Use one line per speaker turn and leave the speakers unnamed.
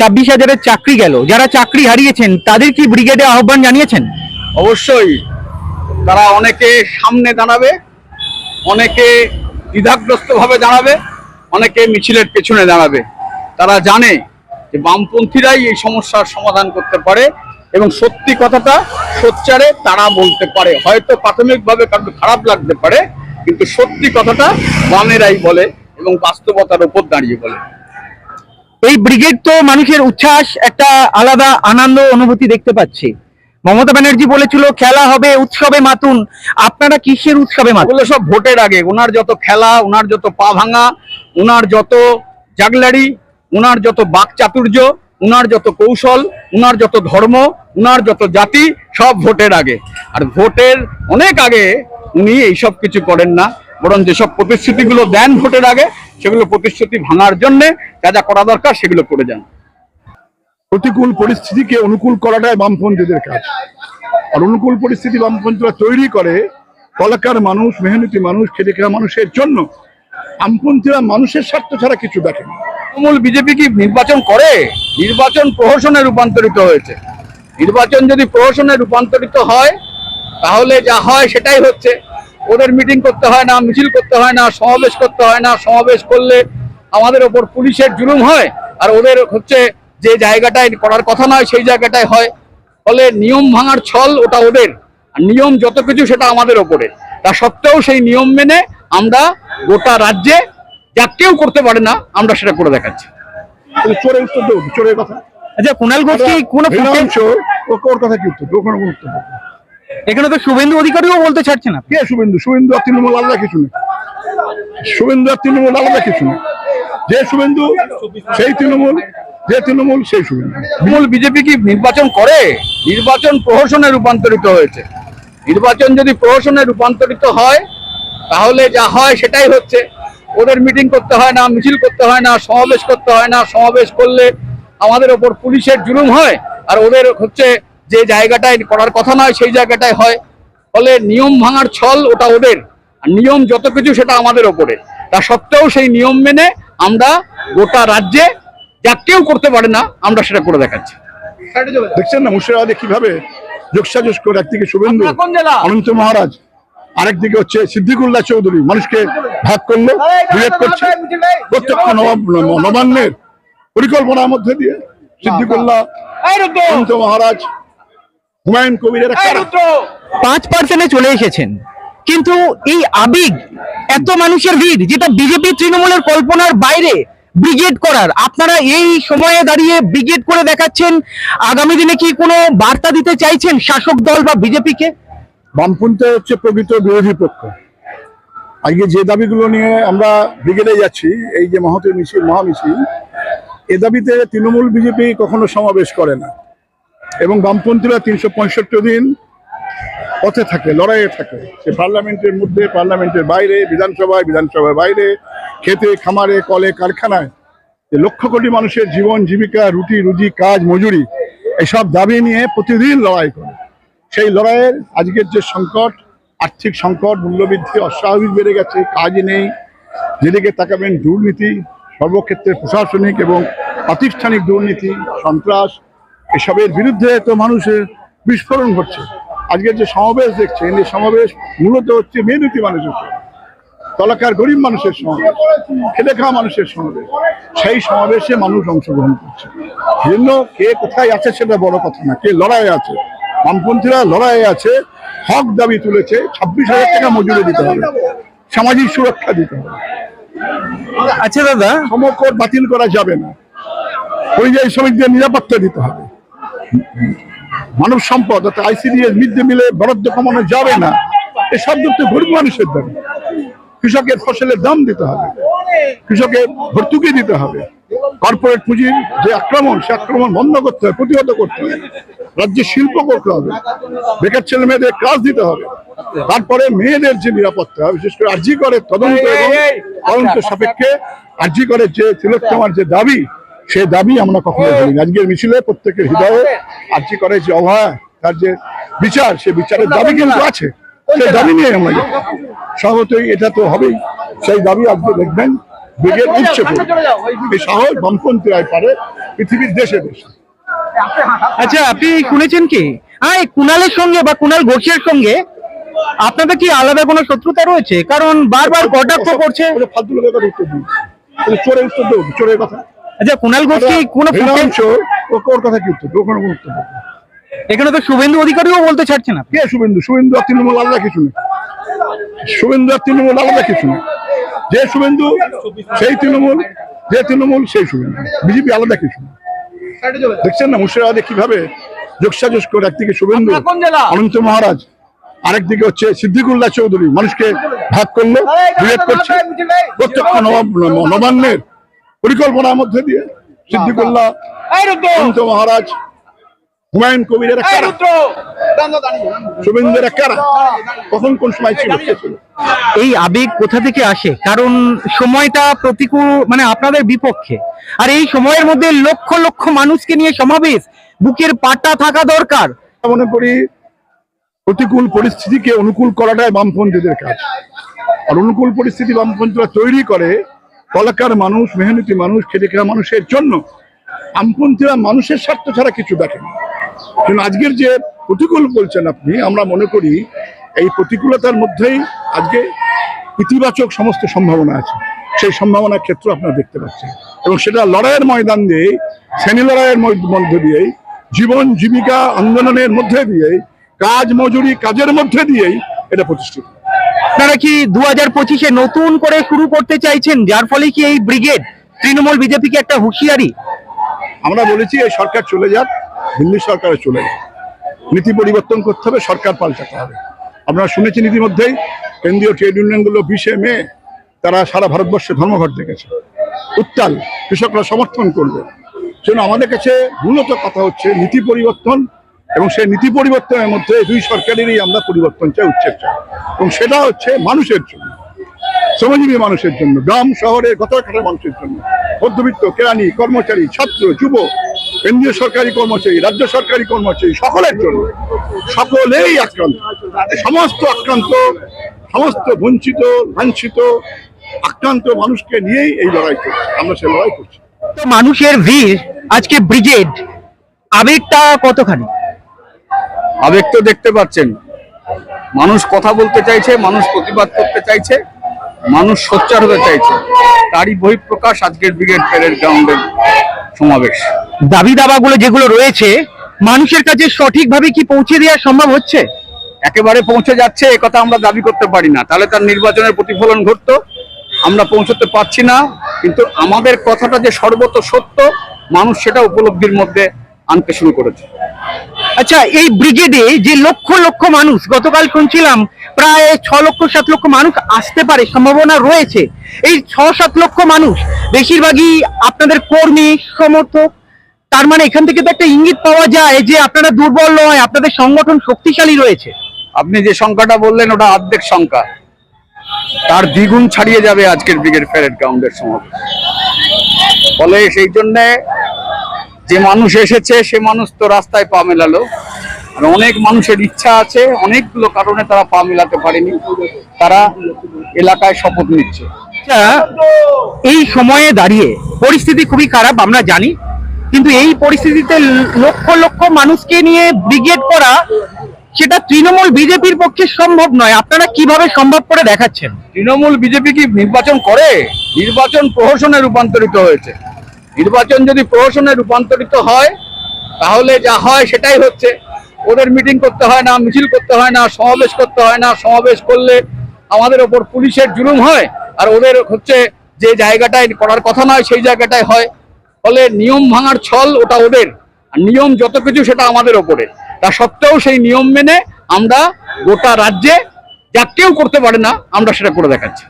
ছাব্বিশ হাজারের চাকরি গেল। যারা চাকরি হারিয়েছেন, তাদের কি ব্রিগেডে আহ্বান জানিয়েছেন?
অবশ্যই। তারা অনেকে সামনে দাঁড়াবে, অনেকে দ্বিধাগ্রস্ত ভাবে দাঁড়াবে, অনেকে মিছিলের পেছনে দাঁড়াবে। তারা জানে যে বামপন্থীরাই এই সমস্যার সমাধান করতে পারে এবং সত্যি কথাটা সোচ্চারে তারা বলতে পারে। হয়তো প্রাথমিকভাবে কারণ খারাপ লাগতে পারে, কিন্তু সত্যি কথাটা বামেরাই বলে এবং বাস্তবতার উপর দাঁড়িয়ে বলে।
এই ব্রিগেড তো মানুষের উচ্ছ্বাস, একটা আলাদা আনন্দ, অনুভূতি দেখতে পাচ্ছি। মমতা ব্যানার্জি বলেছিল, খেলা হবে উৎসবে মাতুন। আপনারা কিসের উৎসবে মাতুন?
সব ভোটের আগে। ওনার যত খেলা ওনার যত পা ভাঙা ওনার যত জাগলারি ওনার যত বাক চাতুর্য ওনার যত কৌশল ওনার যত ধর্ম ওনার যত জাতি, সব ভোটের আগে। আর ভোটের অনেক আগে উনি এইসব কিছু করেন না। বরং যেসব প্রতিশ্রুতিগুলো দেন ভোটের আগে। সেগুলো প্রতিশ্রুতি ভাঙার জন্যে যা যা করা দরকার সেগুলো করে যান।
প্রতিকূল পরিস্থিতিকে অনুকূল করাটাই বামপন্থীদের কাজ। আর অনুকূল পরিস্থিতি বামপন্থীরা তৈরি করে কলাকার মানুষ মেহনতি মানুষ খেটে খাওয়া মানুষের জন্য। বামপন্থীরা মানুষের স্বার্থ ছাড়া কিছু দেখে
তৃণমূল বিজেপি কি নির্বাচন করে? নির্বাচন প্রহসনে রূপান্তরিত হয়েছে। নির্বাচন যদি প্রহসনে রূপান্তরিত হয় তাহলে যা হয় সেটাই হচ্ছে। ওদের মিটিং করতে হয় না মিছিল করতে হয় না সমাবেশ করতে হয় না সমাবেশ করলে আমাদের ওপর পুলিশের জুলুম হয়। আর ওদের হচ্ছে যে জায়গাটায় করার কথা নয় সেই জায়গাটায় হয়। ফলে নিয়ম ভাঙার ছল ওটা ওদের। আর নিয়ম যত কিছু সেটা আমাদের ওপরে। তা সত্ত্বেও সেই নিয়ম মেনে আমরা গোটা রাজ্যে যা কেউ করতে পারে না আমরা সেটা করে দেখাচ্ছি।
তাহলে চোরের উত্তর দেবো চোরের কথা।
আচ্ছা কুণাল ঘোষ কি কোনো
চোর ওর কথা কি উত্তর ওখানে কোনো উত্তর।
এখানে তো শুভেন্দু অধিকারীও বলতে ছাড়ছে না।
কে শুভেন্দু? শুভেন্দু আর তৃণমূল আলাদা কিছু নেই। শুভেন্দু আর তৃণমূল আলাদা কিছু নেই। যে শুভেন্দু সেই তৃণমূল যে তৃণমূল সেই শুভেন্দু।
বিজেপি কি নির্বাচন করে? নির্বাচন প্রহসনে রূপান্তরিত হয়েছে। নির্বাচন যদি প্রহসনে রূপান্তরিত হয় তাহলে যা হয় সেটাই হচ্ছে। ওদের মিটিং করতে হয় না মিছিল করতে হয় না সমাবেশ করতে হয় না। সমাবেশ করলে আমাদের ওপর পুলিশের জুলুম হয় আর ওদের হচ্ছে যে জায়গাটায় করার কথা নয় সেই জায়গাটায় হয়। ফলে নিয়ম ভাঙার ছল ওটা ওদের। নিয়ম যত কিছু সেটা আমাদের ওপরে। তা সত্ত্বেও সেই নিয়ম মেনে আমরা গোটা রাজ্যে যা কেউ করতে পারে না আমরা সেটা করে দেখাচ্ছি।
দেখছেন না মুর্শিদাবাদে কীভাবে যোগসাজস করে একদিকে শুভেন্দু অনন্ত মহারাজ আরেকদিকে হচ্ছে সিদ্দিকুল্লাহ চৌধুরী। মানুষকে ভাগ করল বিভেদ করছে। প্রত্যক্ষ নবাব নবান্নের পরিকল্পনার মধ্যে দিয়ে সিদ্দিকুল্লাহ অনন্ত মহারাজ হুমায়ুন কবিরের
পাঁচ পার্সেন্টে চলে এসেছেন। কিন্তু এই আবেগ এত মানুষের ভিড় যেটা বিজেপি তৃণমূলের কল্পনার বাইরে ব্রিগেড করার আপনারা এই সময়ে দাঁড়িয়ে ব্রিগেড করে দেখাচ্ছেন আগামী দিনে কি কোনো বার্তা দিতে চাইছেন শাসক দল বা বিজেপিকে?
বামপন্থী হচ্ছে প্রকৃত বিরোধী পক্ষ। আজকে যে দাবিগুলো নিয়ে আমরা ব্রিগেডে যাচ্ছি এই যে মহত মিছিল মহামিছিল এ দাবিতে তৃণমূল বিজেপি কখনো সমাবেশ করে না। এবং বামপন্থীরা তিনশো পঁয়ষট্টি দিন পথে থাকে, লড়াইয়ে থাকে। সে পার্লামেন্টের মধ্যে, পার্লামেন্টের বাইরে, বিধানসভায়, বিধানসভার বাইরে, খেতে, খামারে, কলে, কারখানায়। লক্ষ কোটি মানুষের জীবন, জীবিকা, রুটি, রুজি, কাজ, মজুরি, এসব দাবি নিয়ে প্রতিদিন লড়াই করে। সেই লড়াইয়ের আজকের যে সংকট, আর্থিক সংকট, মূল্যবৃদ্ধি, অস্বাভাবিক বেড়ে গেছে কাজ নেই। যেদিকে তাকাবেন দুর্নীতি, সর্বক্ষেত্রে প্রশাসনিক এবং প্রাতিষ্ঠানিক দুর্নীতি, সন্ত্রাস এসবের বিরুদ্ধে তো মানুষের বিস্ফোরণ ঘটছে। আজকের যে সমাবেশ দেখছেন এই সমাবেশ মূলত হচ্ছে মেহনতি মানুষের। তলাকার গরিব মানুষের সমাবেশ খেটে খাওয়া মানুষের সমাবেশ। সেই সমাবেশে মানুষ অংশগ্রহণ করছে। জন্য কে কোথায় আছে সেটা বড় কথা না। কে লড়াইয়ে আছে? বামপন্থীরা লড়াইয়ে আছে। হক দাবি তুলেছে ছাব্বিশ হাজার টাকা মজুরি দিতে হবে। সামাজিক সুরক্ষা দিতে হবে।
আচ্ছা দাদা।
সমকর বাতিল করা যাবে না। পরিযায়ী শ্রমিকদের নিরাপত্তা দিতে হবে। মানব সম্পদ অর্থাৎ আইসিডিএস মিড ডে মিলে বরাদ্দ কমানো যাবে না এসব তো গরিব মানুষের দাবি। কৃষকের ফসলের দাম দিতে হবে কৃষকের ভর্তুকি দিতে হবে। কর্পোরেট পুঁজির যে আক্রমণ সে আক্রমণ বন্ধ করতে হবে প্রতিহত করতে হবে। রাজ্যে শিল্প করতে হবে বেকার ছেলে মেয়েদের কাজ দিতে হবে তারপরে মেয়েদের যে নিরাপত্তা বিশেষ করে আর্জি করে তদন্ত এবং তদন্ত সাপেক্ষে আর্জি করে যে তিলোত্তমার যে দাবি সে দাবি আমরা কখনো না। আজকের মিছিলে প্রত্যেকের হৃদয়ে আর্জি করে যে অভয়া তার যে বিচার সে বিচারের দাবি কিন্তু আছে। সেই দাবি নিয়ে আমরা যাই। স্বভাবতই এটা তো হবেই। সেই দাবি আজকে দেখবেন ব্রিগেড উঠছে পড়ে। এই সাহস বামপন্থীরাই পারে পৃথিবীর দেশে দেশে।
আচ্ছা আপনি শুনেছেন কি? হ্যাঁ এই কুণালের সঙ্গে বা কুণাল ঘোষের সঙ্গে আপনাদের কি আলাদা কোনো শত্রুতা রয়েছে? কারণ বারবার কটাক্ষ করছে।
ফালতু লোকের কথা উত্তর দিন চোরের উত্তর দেবো চোরের কথা।
আচ্ছা কুণাল ঘোষ কি কোনো
ওর কথা কি উত্তর? কোনো উত্তর
এখানে তো শুভেন্দু অধিকারীও বলতে ছাড়ছে না
কে শুভেন্দু? শুভেন্দু আর তৃণমূল আলাদা কিছু নেই। শুভেন্দু আর তৃণমূল আলাদা কিছু নেই। যে শুভেন্দু সেই তৃণমূল যে তৃণমূল সেই শুভেন্দু। বিজেপি আলাদা কিছু নেই। দেখছেন না মুর্শিদাবাদে কীভাবে যোগসাজস করে একদিকে শুভেন্দু অনন্ত মহারাজ আরেকদিকে হচ্ছে সিদ্দিকুল্লাহ চৌধুরী। মানুষকে ভাগ করল বিভেদ করছে। প্রত্যক্ষ নবাব- নবান্নের পরিকল্পনার মধ্যে দিয়ে সিদ্দিকুল্লাহ মহারাজ হুমায়ুন কবিরের কারা শুভেন্দুর কারা কখন কোন সময় ছিল?
এই আবেগ কোথা থেকে আসে? কারণ সময়টা প্রতিকূল মানে আপনাদের বিপক্ষে। আর এই সময়ের মধ্যে লক্ষ লক্ষ মানুষকে নিয়ে সমাবেশ বুকের পাটা থাকা দরকার।
মনে করি প্রতিকূল পরিস্থিতিকে অনুকূল করাটাই বামপন্থীদের কাজ। আর অনুকূল পরিস্থিতি বামপন্থীরা তৈরি করে কলাকার মানুষ, মেহনতি মানুষ, খেটে খাওয়া মানুষের জন্য আমপন্থীরা মানুষের স্বার্থ ছাড়া কিছু দেখেন। কিন্তু আজকের যে প্রতিকূল বলছেন আপনি, আমরা মনে করি এই প্রতিকূলতার মধ্যেই আজকে ইতিবাচক সমস্ত সম্ভাবনা আছে। সেই সম্ভাবনার ক্ষেত্র আপনারা দেখতে পাচ্ছেন। এবং সেটা লড়াইয়ের ময়দান দিয়ে শ্রেণি লড়াইয়ের মধ্য দিয়েই, জীবন জীবিকা আন্দোলনের মধ্যে দিয়েই, কাজ মজুরি কাজের মধ্যে দিয়েই এটা প্রতিষ্ঠিত।
আপনারা কি দু হাজার পঁচিশে নতুন করে শুরু করতে চাইছেন? যার ফলে কি এই ব্রিগেড তৃণমূল বিজেপিকে একটা হুঁশিয়ারি?
আমরা বলেছি এই সরকার চলে যাক, দিল্লি সরকারে চলে যাক। নীতি পরিবর্তন করতে হবে, সরকার পাল্টাতে হবে। আপনারা শুনেছেন ইতিমধ্যেই কেন্দ্রীয় ট্রেড ইউনিয়নগুলো বিশে মে তারা সারা ভারতবর্ষে ধর্মঘট দেখেছে। উত্তাল, কৃষকরা সমর্থন করবে। সেজন্য আমাদের কাছে মূলত কথা হচ্ছে নীতি পরিবর্তন এবং সেই নীতি পরিবর্তনের মধ্যে দুই সরকারেরই আমরা পরিবর্তন চাই, উচ্ছেদ চাই। এবং সেটা হচ্ছে মানুষের জন্য, শ্রমজীবী মানুষের জন্য, গ্রাম, শহরের গতকালের মানুষের জন্য, মধ্যবিত্ত, কেরানি, কর্মচারী, ছাত্র, যুব, কেন্দ্রীয় সরকারি কর্মচারী, রাজ্য সরকারি কর্মচারী, সকলের জন্য সকলেই আক্রান্ত। সমস্ত আক্রান্ত, সমস্ত বঞ্চিত, লাঞ্ছিত, আক্রান্ত মানুষকে নিয়েই এই লড়াই করছে আমরা সে লড়াই করছি।
তো মানুষের ভিড়, আজকে ব্রিগেড, আবেগটা কতখানি?
আবেগ তো দেখতে পাচ্ছেন। মানুষ কথা বলতে চাইছে মানুষ প্রতিবাদ করতে চাইছে মানুষ সোচ্চার হতে চাইছে। তারই বহিঃপ্রকাশ আজকের ব্রিগেড প্যারেড গ্রাউন্ডের সমাবেশ।
দাবি দাবাগুলো যেগুলো রয়েছে মানুষের কাছে সঠিকভাবে কি পৌঁছে দেওয়া সম্ভব হচ্ছে?
একেবারে পৌঁছে যাচ্ছে এ কথা আমরা দাবি করতে পারি না। তাহলে তার নির্বাচনের প্রতিফলন ঘটতো আমরা পৌঁছতে পারছি না কিন্তু আমাদের কথাটা যে সর্বত সত্য মানুষ সেটা উপলব্ধির মধ্যে আনতে শুরু করেছে।
আচ্ছা এই ব্রিগেডে যে লক্ষ লক্ষ মানুষ, গতকাল শুনছিলাম, প্রায় ছ লক্ষ, সাত লক্ষ মানুষ আসতে পারে, সম্ভাবনা রয়েছে। এই ছ, সাত লক্ষ মানুষ, বেশিরভাগই আপনাদের কর্মী, সমর্থক, তার মানে এখান থেকে তো একটা ইঙ্গিত পাওয়া যায় যে আপনারা দুর্বল নয়, আপনাদের সংগঠন শক্তিশালী রয়েছে।
আপনি যে সংখ্যাটা বললেন, ওটা অর্ধেক সংখ্যা। তার দ্বিগুণ ছাড়িয়ে যাবে আজকের ব্রিগেড প্যারেড গ্রাউন্ডের সমাবেশ ফলে সেই জন্যে যে মানুষ এসেছে সে মানুষ তো রাস্তায় পা মেলালো। আর অনেক মানুষের ইচ্ছা আছে অনেকগুলো কারণে তারা পা মেলাতে পারেনি। তারা এলাকায় শপথ নিচ্ছে।
আচ্ছা এই সময়ে দাঁড়িয়ে পরিস্থিতি খুবই খারাপ আমরা জানি। কিন্তু এই পরিস্থিতিতে লক্ষ লক্ষ মানুষকে নিয়ে ব্রিগেড করা সেটা তৃণমূল বিজেপির পক্ষে সম্ভব নয়। আপনারা কীভাবে সম্ভব করে দেখাচ্ছেন?
তৃণমূল বিজেপি কি নির্বাচন করে? নির্বাচন প্রহসনে রূপান্তরিত হয়েছে। নির্বাচন যদি প্রহসনে রূপান্তরিত হয়, তাহলে যা হয় সেটাই হচ্ছে, ওদের মিটিং করতে হয় না, মিছিল করতে হয় না, সমাবেশ করতে হয় না, সমাবেশ করলে আমাদের ওপর পুলিশের জুলুম হয়, আর ওদের হচ্ছে যে জায়গাটায় করার কথা নয়, সেই জায়গাটায় হয়। ফলে নিয়ম ভাঙার ছল ওটা ওদের, আর নিয়ম যত কিছু সেটা আমাদের ওপরে। তা সত্ত্বেও সেই নিয়ম মেনে আমরা গোটা রাজ্যে, যা কেউ করতে পারে না, আমরা সেটা করে দেখাচ্ছি।